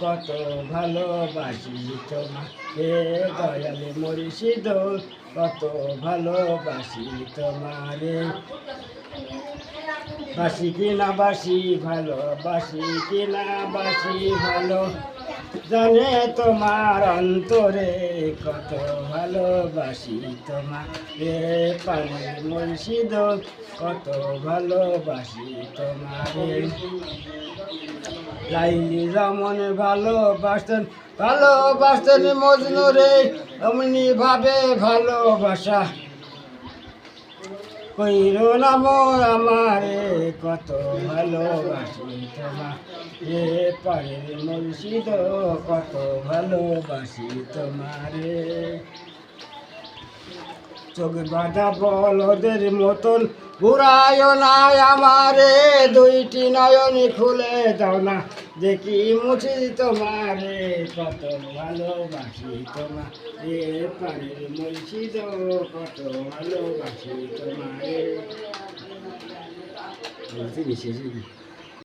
কত ভালোবাসি তোমাকে। দয়ালে মুর্শিদ কত ভালোবাসি তোমারে। বাসি কিনা বাসি ভালো বাসি কিনা বাসি, ভালো জানে তোমার অন্তরে কত ভালোবাসি তোমারে পানি মুর্শিদ কত ভালোবাসি তোমারে। লাইলি যেমন ভালোবাসতেন ভালোবাসতেন মজনু রে অমনি ভাবে ভালোবাসা। কইরো নাম আমারে কত ভালোবাসি তোমা, এ পারে মুর্শিদ কত ভালোবাসি তোমারে। চোখ বাঁধা বলদের মতন, ঘুরায় না আমারে, দুইটি নয়ন খুলে দাও না। দেখি মুছি তোমারে কত ভালোবাসি তোমারে। এ মুছি কত ভালোবাসি তোমারে। বিশেষ